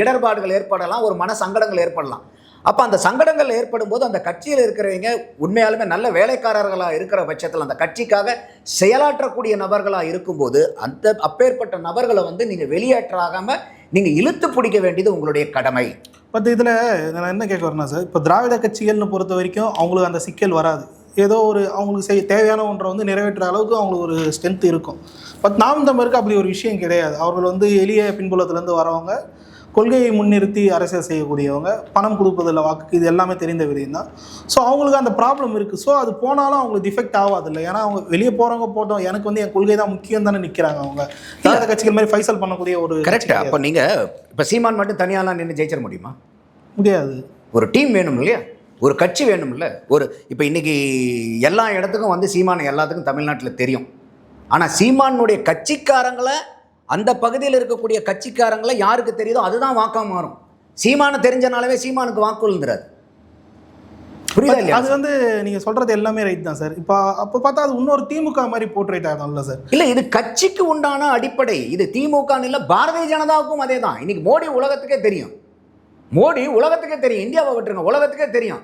இடர்பாடுகள் ஏற்படலாம் ஒரு மன சங்கடங்கள் ஏற்படலாம். அப்போ அந்த சங்கடங்கள் ஏற்படும் போது அந்த கட்சியில் இருக்கிறவங்க உண்மையாலுமே நல்ல வேலைக்காரர்களாக இருக்கிற பட்சத்தில் அந்த கட்சிக்காக செயலாற்றக்கூடிய நபர்களாக இருக்கும்போது அந்த அப்பேற்பட்ட நபர்களை வந்து நீங்கள் வெளியேற்றாகாமல் நீங்கள் இழுத்து பிடிக்க வேண்டியது உங்களுடைய கடமை. பட் இதில் நான் என்ன கேட்க வரேன்னா சார் இப்போ திராவிட கட்சிகள்னு பொறுத்த வரைக்கும் அவங்களுக்கு அந்த சிக்கல் வராது. ஏதோ ஒரு அவங்களுக்கு செய்ய தேவையான ஒன்றை வந்து நிறைவேற்ற அளவுக்கு அவங்களுக்கு ஒரு ஸ்ட்ரென்த் இருக்கும். பட் நாம் தமிழருக்கு அப்படி ஒரு விஷயம் கிடையாது. அவர்கள் வந்து எளிய பின்புலத்துலேருந்து வரவங்க கொள்கையை முன்னிறுத்தி அரசியல் செய்யக்கூடியவங்க பணம் கொடுப்பதில்ல வாக்கு இது எல்லாமே தெரிந்த விதம் தான். ஸோ அவங்களுக்கு அந்த ப்ராப்ளம் இருக்குது ஸோ அது போனாலும் அவங்களுக்கு டிஃபெக்ட் ஆகாது இல்லை ஏன்னா அவங்க வெளியே போகிறவங்க போட்டோம் எனக்கு வந்து என் கொள்கை தான் முக்கியம் தானே நிற்கிறாங்க அவங்க. திராவிட கட்சிகள் மாதிரி ஃபைசல் பண்ணக்கூடிய ஒரு கரெக்ட் கட்சி அப்போ நீங்கள் இப்போ சீமான் மட்டும் தனியாலாம் நின்று ஜெயிச்சிட முடியுமா? முடியாது. ஒரு டீம் வேணும் இல்லையா? ஒரு கட்சி வேணும்ல. ஒரு இப்போ இன்னைக்கு எல்லா இடத்துக்கும் வந்து சீமான் எல்லாத்துக்கும் தமிழ்நாட்டில் தெரியும். ஆனால் சீமானுடைய கட்சிக்காரங்களை அந்த பகுதியில் இருக்கக்கூடிய கட்சிக்காரங்களை யாருக்கு தெரியுதோ அதுதான் வாக்கா மாறும் சீமானை தெரிஞ்சனாலவே சீமானுக்கு வாக்கு விழுந்துறாரு புரியுதா இல்லையா? அது வந்து நீங்க சொல்றது எல்லாமே ரைட் தான் சார் இப்போ அப்போ பார்த்தா அது இன்னொரு திமுக மாதிரி போர்ட்ரேட் ஆகும்ல சார் இல்லை இது கட்சிக்கு உண்டான அடிப்படை. இது திமுக இல்ல பாரதிய ஜனதாவுக்கும் அதே தான் இன்னைக்கு மோடி உலகத்துக்கே தெரியும். மோடி உலகத்துக்கே தெரியும். இந்தியாவை விட்டுருங்க உலகத்துக்கே தெரியும்.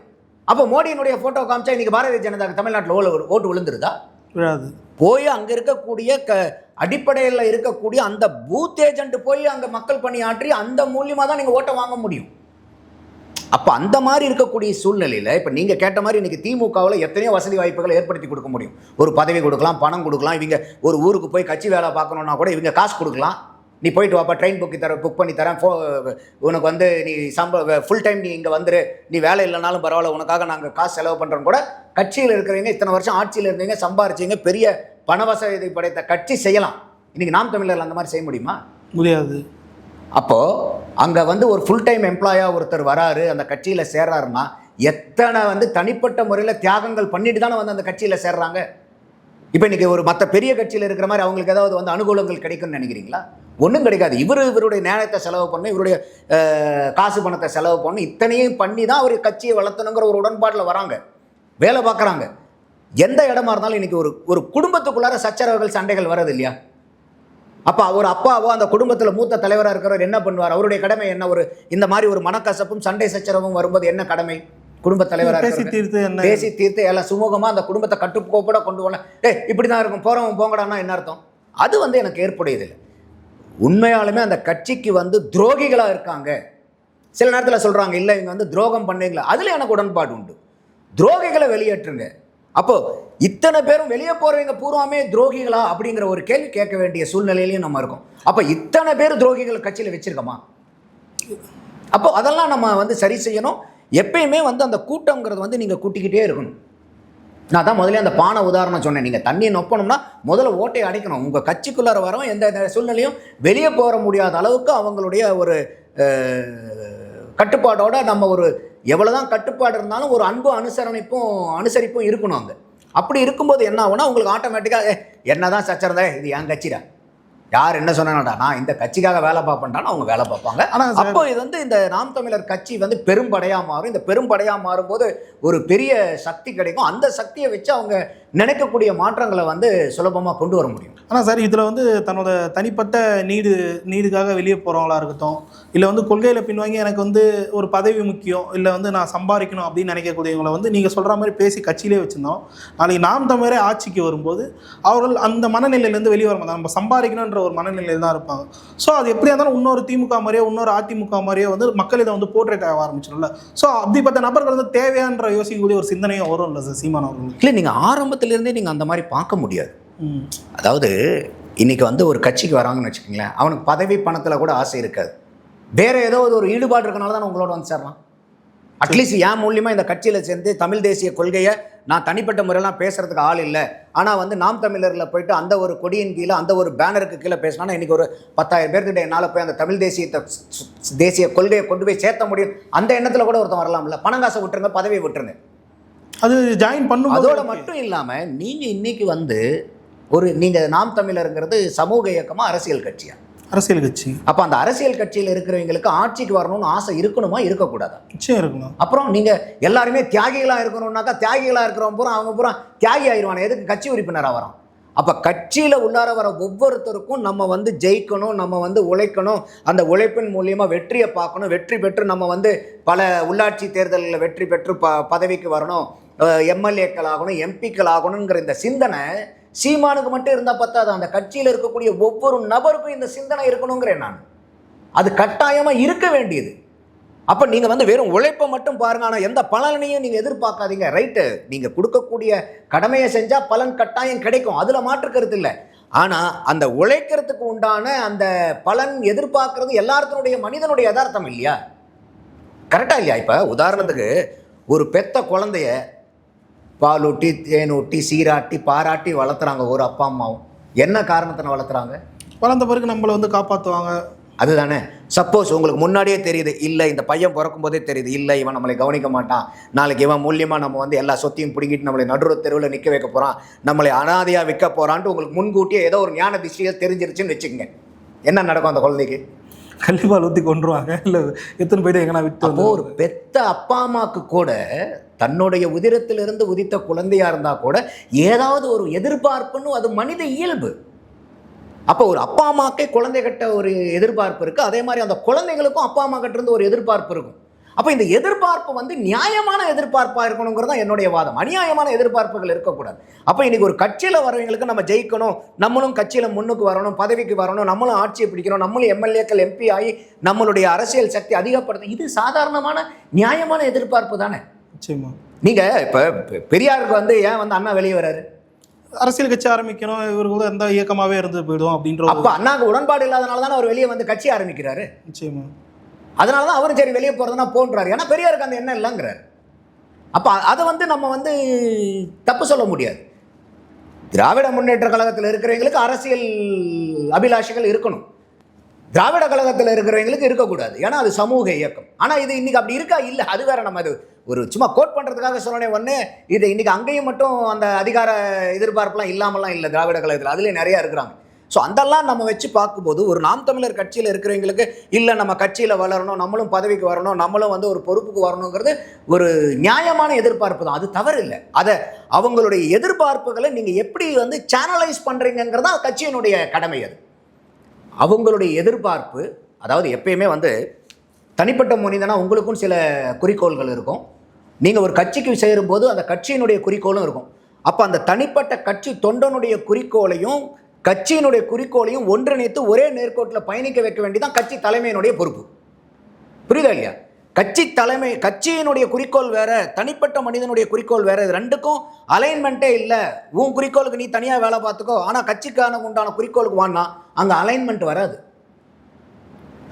அப்போ மோடியினுடைய போட்டோ காமிச்சா இன்னைக்கு பாரதிய ஜனதாக்கு தமிழ்நாட்டில் ஓல ஓட்டு விழுந்துருதா? விழாது. போய் அங்கே இருக்கக்கூடிய க அடிப்படையில் இருக்கக்கூடிய அந்த பூத் ஏஜென்ட் போய் அங்கே மக்கள் பணியாற்றி அந்த மூலியமாக தான் நீங்கள் ஓட்டை வாங்க முடியும். அப்போ அந்த மாதிரி இருக்கக்கூடிய சூழ்நிலையில் இப்போ நீங்கள் கேட்ட மாதிரி இன்றைக்கி திமுகவில் எத்தனையோ வசதி வாய்ப்புகளை ஏற்படுத்தி கொடுக்க முடியும். ஒரு பதவி கொடுக்கலாம் பணம் கொடுக்கலாம் இவங்க ஒரு ஊருக்கு போய் கட்சி வேலை பார்க்கணுன்னா கூட இவங்க காசு கொடுக்கலாம். நீ போயிட்டு வாப்பா ட்ரெயின் புக் தர புக் பண்ணி தரேன். ஃபோ உனக்கு வந்து நீ சம்ப ஃபுல் டைம் நீ இங்கே வந்துரு. நீ வேலை இல்லைனாலும் பரவாயில்ல உனக்காக நாங்கள் காசு செலவு பண்ணுறோம் கூட. கட்சியில் இருக்கிறவங்க இத்தனை வருஷம் ஆட்சியில் இருந்தீங்க சம்பாரிச்சீங்க பெரிய பண வசதி படைத்த கட்சி செய்யலாம். இன்னைக்கு நாம் தமிழரில் அந்த மாதிரி செய்ய முடியுமா? முடியாது. அப்போது அங்கே வந்து ஒரு ஃபுல் டைம் எம்ப்ளாயாக ஒருத்தர் வராரு அந்த கட்சியில் சேர்றாருன்னா எத்தனை வந்து தனிப்பட்ட முறையில் தியாகங்கள் பண்ணிட்டு தானே வந்து அந்த கட்சியில் சேர்றாங்க? இப்போ இன்றைக்கி ஒரு மற்ற பெரிய கட்சியில் இருக்கிற மாதிரி அவங்களுக்கு ஏதாவது வந்து அனுகூலங்கள் கிடைக்கும்னு நினைக்கிறீங்களா? ஒன்றும் கிடைக்காது. இவர் இவருடைய நேரத்தை செலவு பண்ணி இவருடைய காசு பணத்தை செலவு பண்ணி இத்தனையும் பண்ணி தான் அவர் கட்சியை வளர்த்தணுங்கிற ஒரு உடன்பாட்டில் வராங்க. வேலை பார்க்குறாங்க. எந்த இடமா இருந்தாலும் இன்றைக்கி ஒரு ஒரு குடும்பத்துக்குள்ளார சச்சரவுகள் சண்டைகள் வர்றது இல்லையா? அப்போ அவர் அப்பாவோ அந்த குடும்பத்தில் மூத்த தலைவராக இருக்கிறவர் என்ன பண்ணுவார்? அவருடைய கடமை என்ன? ஒரு இந்த மாதிரி ஒரு மனக்கசப்பும் சண்டை சச்சரவும் வரும்போது என்ன கடமை? குடும்ப தலைவராக பேசி தீர்த்து என்ன? பேசி தீர்த்து எல்லாம் சுமூகமாக அந்த குடும்பத்தை கட்டுக்கோப்பட கொண்டு போன ஏய் இப்படி தான் இருக்கும். போகிறவன் போங்கடான்னா என்ன அர்த்தம்? அது வந்து எனக்கு ஏற்புடையதில்லை. உண்மையாலுமே அந்த கட்சிக்கு வந்து துரோகிகளாக இருக்காங்க. சில நேரத்தில் சொல்கிறாங்க இல்லை இவங்க வந்து துரோகம் பண்ணீங்களா? அதில் எனக்கு உடன்பாடு உண்டு. துரோகிகளை வெளியேற்றுங்க. அப்போ இத்தனை பேரும் வெளியே போகிறவங்க பூராமே துரோகிகளா அப்படிங்கிற ஒரு கேள்வி கேட்க வேண்டிய சூழ்நிலையிலையும் நம்ம இருக்கோம். அப்போ இத்தனை பேர் துரோகிகள் கட்சியில் வச்சிருக்கோமா? அப்போ அதெல்லாம் நம்ம வந்து சரி செய்யணும். எப்பயுமே வந்து அந்த கூட்டங்கிறது வந்து நீங்கள் கூட்டிக்கிட்டே இருக்கணும். நான் தான் முதல்ல அந்த பானை உதாரணம் சொன்னேன். நீங்கள் தண்ணியை நொப்பணும்னா முதல்ல ஓட்டையை அடைக்கணும். உங்கள் கட்சிக்குள்ளார வரவும் எந்த சூழ்நிலையும் வெளியே போக முடியாத அளவுக்கு அவங்களுடைய ஒரு அஹ், கட்டுப்பாடோட நம்ம ஒரு எவ்வளோதான் கட்டுப்பாடு இருந்தாலும் ஒரு அன்பு அனுசரணைப்பும் அனுசரிப்பும் இருக்கணும் அங்கே. அப்படி இருக்கும்போது என்ன ஆகுனா உங்களுக்கு ஆட்டோமேட்டிக்காக என்ன தான் சச்சரதே இது என் கட்சிடா? யார் என்ன சொன்னாடா நான் இந்த கட்சிக்காக வேலை பார்ப்பேன்டான்னு அவங்க வேலை பார்ப்பாங்க. ஆனா சார் அப்போ இது வந்து இந்த நாம் தமிழர் கட்சி வந்து பெரும்படையா மாறும். இந்த பெரும்படையா மாறும்போது ஒரு பெரிய சக்தி கிடைக்கும். அந்த சக்தியை வச்சு அவங்க நினைக்கக்கூடிய மாற்றங்களை வந்து சுலபமாக கொண்டு வர முடியும். ஆனால் சார் இதில் வந்து தன்னோட தனிப்பட்ட நீடு நீடுக்காக வெளியே போகிறவங்களா இருக்கட்டும் இல்லை வந்து கொள்கையில் பின்வாங்கி எனக்கு வந்து ஒரு பதவி முக்கியம் இல்லை வந்து நான் சம்பாதிக்கணும் அப்படின்னு நினைக்கக்கூடியவங்களை வந்து நீங்கள் சொல்கிற மாதிரி பேசி கட்சியிலே வச்சுருந்தோம். நாளைக்கு நாம் தமிழரே ஆட்சிக்கு வரும்போது அவர்கள் அந்த மனநிலையிலேருந்து வெளியே வர நம்ம சம்பாதிக்கணுன்ற ஒரு மனநிலையில் தான் இருப்பாங்க. ஸோ அது எப்படியா இருந்தாலும் இன்னொரு திமுக மாதிரியோ இன்னொரு அதிமுக மாதிரியோ வந்து மக்கள் இதை வந்து போர்ட்ரேட் ஆக ஆரம்பிச்சிடும்ல ஸோ அப்படிப்பட்ட நபர்கள் வந்து தேவையான்ற யோசிக்கக்கூடிய ஒரு சிந்தனையும் வரும் இல்லை சார் சீமான் அவர்களுக்கு? இல்லை நீங்கள் ஆரம்பத்திலேருந்தே நீங்கள் அந்த மாதிரி பார்க்க முடியாது. அதாவது இன்னைக்கு வந்து ஒரு கட்சிக்கு வராங்கன்னு வச்சுக்கோங்களேன் அவனுக்கு பதவி பணத்தில் கூட ஆசை இருக்காது. வேற ஏதோ ஒரு ஈடுபாடு இருக்கனால தான் உங்களோட வந்து சேர்றான் அட்லீஸ்ட் என் மூலியமாக இந்த கட்சியில் சேர்ந்து தமிழ் தேசிய கொள்கையை நான் தனிப்பட்ட முறையெல்லாம் பேசுறதுக்கு ஆள் இல்லை. ஆனால் வந்து நாம் தமிழரில் போயிட்டு அந்த ஒரு கொடியின் கீழே அந்த ஒரு பேனருக்கு கீழே பேசினா இன்னைக்கு ஒரு பத்தாயிரம் பேர்கிட்ட என்னால் போய் அந்த தமிழ் தேசியத்தை தேசிய கொள்கையை கொண்டு போய் சேர்த்த முடியும். அந்த எண்ணத்தில் கூட ஒருத்தன் வரலாம்ல. பணங்காசை விட்டுருங்க பதவியை விட்டுருங்க. அது ஜாயின் பண்ணும் அதோட மட்டும் இல்லாமல் நீங்கள் இன்னைக்கு வந்து ஒரு நீங்கள் நாம் தமிழருங்கிறது சமூக இயக்கமா அரசியல் கட்சியா? அரசியல் கட்சி. அப்போ அந்த அரசியல் கட்சியில் இருக்கிறவங்களுக்கு ஆட்சிக்கு வரணும்னு ஆசை இருக்கணுமா இருக்கக்கூடாதா? நிச்சயம் இருக்கணும். அப்புறம் நீங்கள் எல்லாருமே தியாகிகளாக இருக்கணும்னாக்கா தியாகிகளாக இருக்கிறவங்க பூரா அவங்க பூரா தியாகி ஆயிடுவானே எதுக்கு கட்சி உறுப்பினராக வரான் அப்போ கட்சியில் உள்ளார வர ஒவ்வொருத்தருக்கும் நம்ம வந்து ஜெயிக்கணும் நம்ம வந்து உழைக்கணும். அந்த உழைப்பின் மூலியமாக வெற்றியை பார்க்கணும். வெற்றி பெற்று நம்ம வந்து பல உள்ளாட்சி தேர்தலில் வெற்றி பெற்று ப பதவிக்கு வரணும். எம்எல்ஏக்கள் ஆகணும் எம்பிக்கள் ஆகணுங்கிற இந்த சிந்தனை சீமானுக்கு மட்டும் இருந்தால் பத்தாது? அந்த கட்சியில் இருக்கக்கூடிய ஒவ்வொரு நபருக்கும் இந்த சிந்தனை இருக்கணுங்கிறேன் நான். அது கட்டாயமாக இருக்க வேண்டியது. அப்போ நீங்கள் வந்து வெறும் உழைப்பை மட்டும் பாருங்க. ஆனால் எந்த பலனையும் நீங்கள் எதிர்பார்க்காதீங்க. ரைட்டு நீங்கள் கொடுக்கக்கூடிய கடமையை செஞ்சால் பலன் கட்டாயம் கிடைக்கும். அதில் மாற்று கருத்து இல்லை. ஆனால் அந்த உழைக்கிறதுக்கு உண்டான அந்த பலன் எதிர்பார்க்கறது எல்லாத்தினுடைய மனிதனுடைய யதார்த்தம் இல்லையா? கரெக்டாக இல்லையா இப்போ? உதாரணத்துக்கு ஒரு பெத்த குழந்தைய பாலூட்டி தேனூட்டி சீராட்டி பாராட்டி வளர்த்துறாங்க ஒரு அப்பா அம்மாவும். என்ன காரணத்தின வளர்த்துறாங்க? வளர்ந்த பிறகு நம்மளை வந்து காப்பாற்றுவாங்க அதுதானே. சப்போஸ் உங்களுக்கு முன்னாடியே தெரியுது இல்லை இந்த பையன் பிறக்கும் போதே தெரியுது இல்லை இவன் நம்மளை கவனிக்க மாட்டான். நாளைக்கு இவன் மூலியமாக நம்ம வந்து எல்லா சொத்தையும் பிடுங்கிட்டு நம்மளை நடுவு தெருவில் நிற்க வைக்க போகிறான் நம்மளை அனாதையாக விற்க போகிறான்ட்டு உங்களுக்கு முன்கூட்டியே ஏதோ ஒரு ஞான திஷ்டிகள் தெரிஞ்சிருச்சுன்னு வச்சுக்கோங்க. என்ன நடக்கும் அந்த குழந்தைக்கு? கண்டிப்பாக ஊற்றி கொண்டுருவாங்க இல்லை எத்தனை போயிட்டு எங்கன்னா விட்டு ஒரு பெத்த அப்பா அம்மாவுக்கு கூட தன்னுடைய உதிரத்திலிருந்து உதித்த குழந்தையா இருந்தா கூட ஏதாவது ஒரு எதிர்பார்ப்புன்னு அது மனித இயல்பு. அப்போ ஒரு அப்பா அம்மாக்கே குழந்தைகிட்ட ஒரு எதிர்பார்ப்பு இருக்கு. அதே மாதிரி அந்த குழந்தைகளுக்கும் அப்பா அம்மா கிட்ட இருந்து ஒரு எதிர்பார்ப்பு இருக்கும். அப்போ இந்த எதிர்பார்ப்பு வந்து நியாயமான எதிர்பார்ப்பாக இருக்கணுங்கிறது தான் என்னுடைய வாதம். அநியாயமான எதிர்பார்ப்புகள் இருக்கக்கூடாது. அப்போ இன்னைக்கு ஒரு கட்சியில் வரவங்களுக்கு நம்ம ஜெயிக்கணும் நம்மளும் கட்சியில் முன்னுக்கு வரணும் பதவிக்கு வரணும் நம்மளும் ஆட்சியை பிடிக்கணும் நம்மளும் எம்எல்ஏக்கள் எம்பி ஆகி நம்மளுடைய அரசியல் சக்தி அதிகப்படுத்த இது சாதாரணமான நியாயமான எதிர்பார்ப்பு தானே? நிச்சயமா. நீங்கள் இப்போ பெரியாருக்கு வந்து ஏன் வந்து அண்ணா வெளியே வராரு? அரசியல் கட்சி ஆரம்பிக்கணும் இவர் கூட எந்த இயக்கமாகவே இருந்து போயிடும் அப்படின்ற அப்ப அண்ணாக்கு உடன்பாடு இல்லாதனால தானே அவர் வெளியே வந்து கட்சி ஆரம்பிக்கிறாரு? நிச்சயமா. அதனால தான் அவரும் சரி வெளியே போகிறதுனா போன்றாரு. ஏன்னா பெரியாருக்கு அந்த எண்ணம் இல்லைங்கிறார். அப்போ அதை வந்து நம்ம வந்து தப்பு சொல்ல முடியாது. திராவிட முன்னேற்ற கழகத்தில் இருக்கிறவங்களுக்கு அரசியல் அபிலாஷைகள் இருக்கணும். திராவிட கழகத்தில் இருக்கிறவங்களுக்கு இருக்கக்கூடாது. ஏன்னா அது சமூக இயக்கம். ஆனால் இது இன்னைக்கு அப்படி இருக்கா? இல்லை. அது வேற நம்ம அது ஒரு சும்மா கோட் பண்ணுறதுக்காக சொன்னேன் ஒன்று இது இன்னைக்கு அங்கேயும் மட்டும் அந்த அதிகார எதிர்பார்ப்புலாம் இல்லாமலாம் இல்லை திராவிட கழகத்தில். அதுலேயும் நிறையா இருக்கிறாங்க. ஸோ அதெல்லாம் நம்ம வச்சு பார்க்கும்போது ஒரு நாம் தமிழர் கட்சியில் இருக்கிறவங்களுக்கு இல்லை நம்ம கட்சியில் வளரணும் நம்மளும் பதவிக்கு வரணும் நம்மளும் வந்து ஒரு பொறுப்புக்கு வரணுங்கிறது ஒரு நியாயமான எதிர்பார்ப்பு தான். அது தவறு இல்லை அதை அவங்களுடைய எதிர்பார்ப்புகளை நீங்கள் எப்படி வந்து சேனலைஸ் பண்ணுறீங்கிறது தான் கட்சியினுடைய கடமை அது. அவங்களுடைய எதிர்பார்ப்பு அதாவது எப்பயுமே வந்து தனிப்பட்ட மனிதனா உங்களுக்கும் சில குறிக்கோள்கள் இருக்கும். நீங்கள் ஒரு கட்சிக்கு சேரும்போது அந்த கட்சியினுடைய குறிக்கோளும் இருக்கும். அப்போ அந்த தனிப்பட்ட கட்சி தொண்டனுடைய குறிக்கோளையும் கட்சியினுடைய குறிக்கோளையும் ஒன்றிணைத்து ஒரே நேர்கோட்டில் பயணிக்க வைக்க வேண்டியதான் கட்சி தலைமையினுடைய பொறுப்பு. புரியுதா இல்லையா? கட்சி தலைமை கட்சியினுடைய குறிக்கோள் வேற தனிப்பட்ட மனிதனுடைய குறிக்கோள் வேற இது ரெண்டுக்கும் அலைன்மெண்ட்டே இல்லை. உன் குறிக்கோளுக்கு நீ தனியாக வேலை பார்த்துக்கோ ஆனால் கட்சிக்கான உண்டான குறிக்கோளுக்கு வான்னா அங்கே அலைன்மெண்ட் வராது.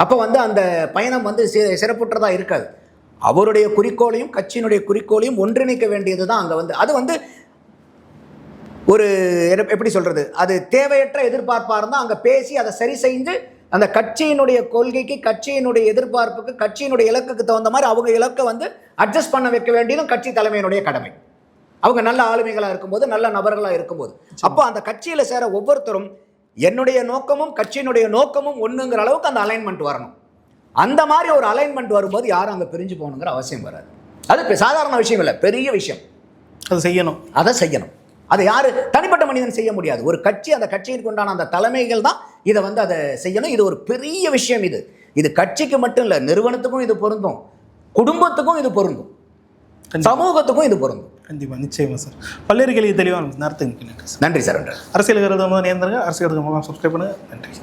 அப்போ வந்து அந்த பயணம் வந்து சிறப்புற்றதாக இருக்காது. அவருடைய குறிக்கோளையும் கட்சியினுடைய குறிக்கோளையும் ஒன்றிணைக்க வேண்டியது தான் அங்கே வந்து அது வந்து ஒரு எப்படி சொல்கிறது அது தேவையற்ற எதிர்பார்ப்பாக இருந்தால் அங்கே பேசி அதை சரி செஞ்சு அந்த கட்சியினுடைய கொள்கைக்கு கட்சியினுடைய எதிர்பார்ப்புக்கு கட்சியினுடைய இலக்குக்கு தகுந்த மாதிரி அவங்க இலக்கை வந்து அட்ஜஸ்ட் பண்ண வைக்க வேண்டியதும் கட்சி தலைமையினுடைய கடமை. அவங்க நல்ல ஆளுமைகளாக இருக்கும்போது நல்ல நபர்களாக இருக்கும்போது. அப்போ அந்த கட்சியில் சேர ஒவ்வொருத்தரும் என்னுடைய நோக்கமும் கட்சியினுடைய நோக்கமும் ஒன்றுங்கிற அளவுக்கு அந்த அலைன்மெண்ட் வரணும். அந்த மாதிரி ஒரு அலைன்மெண்ட் வரும்போது யாரும் அங்கே பிரிஞ்சு போகணுங்கிற அவசியம் வராது. அது சாதாரண விஷயம் இல்லை பெரிய விஷயம். அது செய்யணும். அதை செய்யணும். அதை யாரு தனிப்பட்ட மனிதன் செய்ய முடியாது. ஒரு கட்சி அந்த கட்சியிற்கு உண்டான அந்த தலைமைகள் தான் இதை வந்து அதை செய்யணும். இது ஒரு பெரிய விஷயம் இது. இது கட்சிக்கு மட்டும் இல்லை நிறுவனத்துக்கும் இது பொருந்தும். குடும்பத்துக்கும் இது பொருந்தும். சமூகத்துக்கும் இது பொருந்தும். கண்டிப்பாக நிச்சயமா சார். பல்வேறு கேள்வி தெளிவான நேரத்துக்கு நன்றி சார். அரசியல் கருத்து நேர்ந்தாங்க அரசியல் கருத்து மூலம் சப்ஸ்கிரைப் பண்ணுங்க. நன்றி.